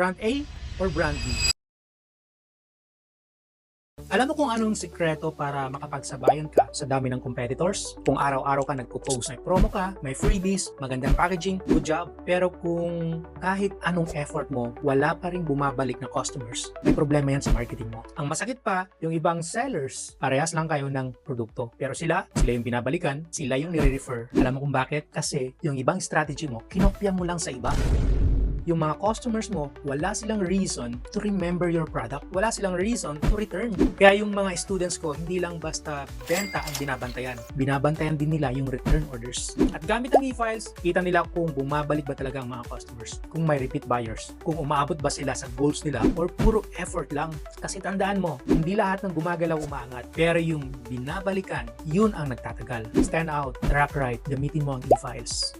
Brand A or brand B? Alam mo kung anong sikreto para makapagsabayan ka sa dami ng competitors? Kung araw-araw ka nagpo-post, may promo ka, may freebies, magandang packaging, good job. Pero kung kahit anong effort mo, wala pa rin bumabalik na customers, may problema yan sa marketing mo. Ang masakit pa, yung ibang sellers, parehas lang kayo ng produkto. Pero sila, sila yung binabalikan, sila yung nire-refer. Alam mo kung bakit? Kasi yung ibang strategy mo, kinopya mo lang sa iba yung mga customers mo, wala silang reason to remember your product. Wala silang reason to return. Kaya yung mga students ko, hindi lang basta benta ang binabantayan. Binabantayan din nila yung return orders. At gamit ang e-files, kita nila kung bumabalik ba talaga ang mga customers. Kung may repeat buyers. Kung umaabot ba sila sa goals nila or puro effort lang. Kasi tandaan mo, hindi lahat ng gumagalaw umaangat. Pero yung binabalikan, yun ang nagtatagal. Stand out, track right, gamitin mo ang e-files.